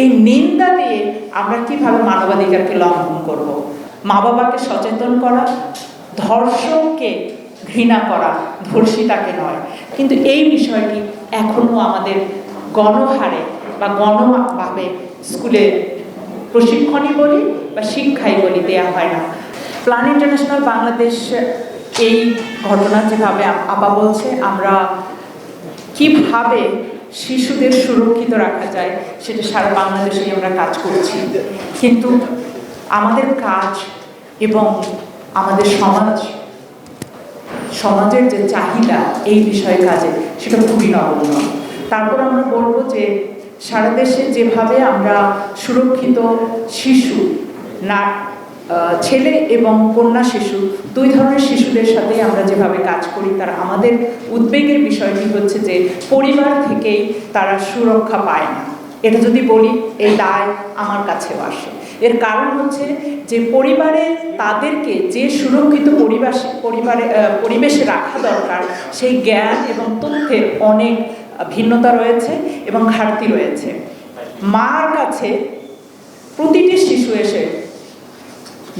এই নিন্দা দিয়ে আমরা কীভাবে মানবাধিকারকে লঙ্ঘন করব। মা বাবাকে সচেতন করা, ধর্ষককে ঘৃণা করা ধর্ষিতাকে নয় কিন্তু এই বিষয়টি এখনও আমাদের গণহারে বা গণভাবে স্কুলে প্রশিক্ষণই বলি বা শিক্ষাই বলি দেয়া হয় না প্ল্যান ইন্টারন্যাশনাল বাংলাদেশ এই ঘটনা যেভাবে আপা বলছে, আমরা কীভাবে শিশুদের সুরক্ষিত রাখা যায়, সেটা সারা বাংলাদেশেই আমরা কাজ করছি। কিন্তু আমাদের কাজ এবং আমাদের সমাজ, সমাজের যে চাহিদা এই বিষয়ে কাজে, সেটা খুবই নগণ্য। তারপর আমরা বলব যে সারা দেশে যেভাবে আমরা সুরক্ষিত শিশু না ছেলে এবং কন্যা শিশু, দুই ধরনের শিশুদের সাথে আমরা যেভাবে কাজ করি, তার আমাদের উদ্বেগের বিষয়টি হচ্ছে যে পরিবার থেকেই তারা সুরক্ষা পায় না। এটা যদি বলি, এই দায় আমার কাছেও আসে। এর কারণ হচ্ছে যে পরিবারে তাদেরকে যে সুরক্ষিত পরিবেশ, পরিবারে পরিবেশে রাখা দরকার, সেই জ্ঞান এবং তথ্যের অনেক ভিন্নতা রয়েছে এবং ঘাটতি রয়েছে। মার কাছে প্রতিটি শিশু এসে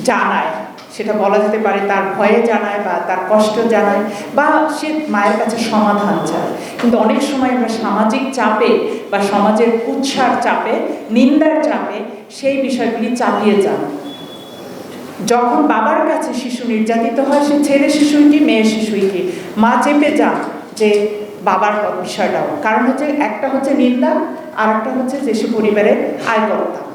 জানায়। সেটা বলা যেতে পারে তার ভয়ে জানায় বা তার কষ্ট জানায় বা সে মায়ের কাছে সমাধান চায়। কিন্তু অনেক সময় আমরা সামাজিক চাপে বা সমাজের উৎসার চাপে, নিন্দার চাপে সেই বিষয়গুলি চাপিয়ে যান। যখন বাবার কাছে শিশু নির্যাতিত হয়, সে ছেলে শিশুই কি মেয়ে শিশুই কি মা চেপে যান যে বাবার বিষয়টাও। কারণ হচ্ছে একটা হচ্ছে নিন্দা আর একটা হচ্ছে যে সে পরিবারের আয়কর্তা।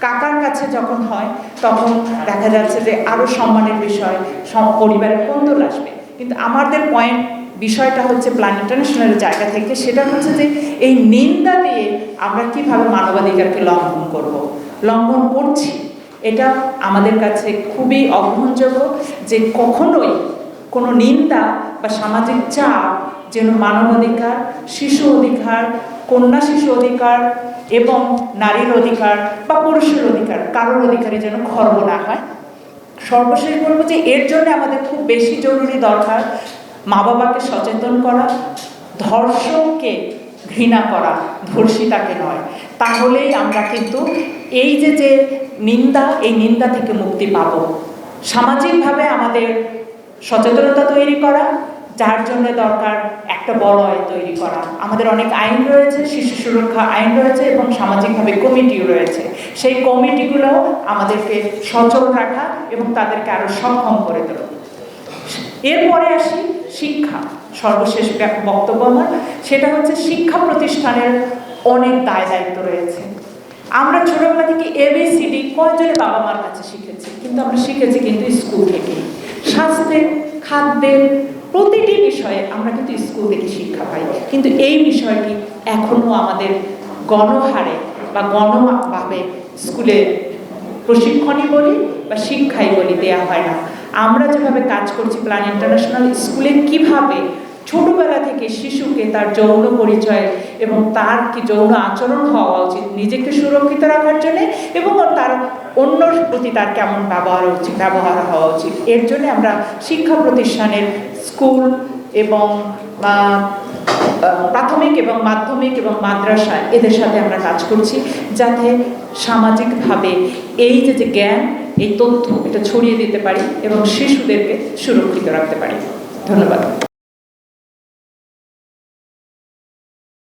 কাকার কাছে যখন হয়, তখন দেখা যাচ্ছে যে আরও সম্মানের বিষয়, সম- পরিবারের কোন্দল আসবে কিন্তু আমাদের পয়েন্ট বিষয়টা হচ্ছে প্ল্যান ইন্টারন্যাশনালের জায়গা থেকে, সেটা হচ্ছে যে এই নিন্দা দিয়ে আমরা কীভাবে মানবাধিকারকে লঙ্ঘন করব। লঙ্ঘন করছি, এটা আমাদের কাছে খুবই অগ্রহণযোগ্য যে কখনোই কোনো নিন্দা বা সামাজিক চাপ যেন মানব অধিকার, শিশু অধিকার, কন্যা শিশু অধিকার এবং নারীর অধিকার বা পুরুষের অধিকার, কারোর অধিকারে যেন খর্ব না হয়। সর্বশেষ বলব যে এর জন্য আমাদের খুব বেশি জরুরি দরকার মা বাবাকে সচেতন করা, ধর্ষককে ঘৃণা করা, ধর্ষিতাকে নয়। তাহলেই আমরা কিন্তু এই যে যে নিন্দা, এই নিন্দা থেকে মুক্তি পাব। সামাজিকভাবে আমাদের সচেতনতা তৈরি করা যার জন্য দরকার একটা বলয় তৈরি করা। আমাদের অনেক আইন রয়েছে, শিশু সুরক্ষা আইন রয়েছে এবং সামাজিকভাবে কমিটিও রয়েছে। সেই কমিটিগুলো আমাদেরকে সচল রাখা এবং তাদেরকে আরও সক্ষম করে তোলা। এরপরে আসি শিক্ষা, সর্বশেষ বক্তব্য আমার। সেটা হচ্ছে শিক্ষা প্রতিষ্ঠানের অনেক দায় দায়িত্ব রয়েছে। আমরা ছোটবেলা থেকে এবিসিডি কয়জনের বাবা মার কাছে শিখেছি? কিন্তু আমরা শিখেছি কিন্তু স্কুল থেকে স্বাস্থ্যের খাদ্যের প্রতিটি বিষয়ে আমরা কিন্তু স্কুল থেকে শিক্ষা পাই। কিন্তু এই বিষয়টি এখনও আমাদের গণহারে বা গণভাবে স্কুলে প্রশিক্ষণই বলি বা শিক্ষাই বলি দেওয়া হয় না। আমরা যেভাবে কাজ করছি প্ল্যান ইন্টারন্যাশনাল স্কুলে কীভাবে ছোটবেলা থেকে শিশুকে তার যৌন পরিচয় এবং তার কি যৌন আচরণ হওয়া উচিত, নিজেকে সুরক্ষিত রাখার জন্য এবং তার অন্যর প্রতি তার কেমন ব্যবহার উচিত, ব্যবহার হওয়া উচিত। এর জন্য আমরা শিক্ষা প্রতিষ্ঠানের স্কুল এবং প্রাথমিক এবং মাধ্যমিক এবং মাদ্রাসা এদের সাথে আমরা কাজ করছি যাতে সামাজিকভাবে এই যে যে জ্ঞান, এই তথ্য এটা ছড়িয়ে দিতে পারি এবং শিশুদেরকে সুরক্ষিত রাখতে পারি। ধন্যবাদ।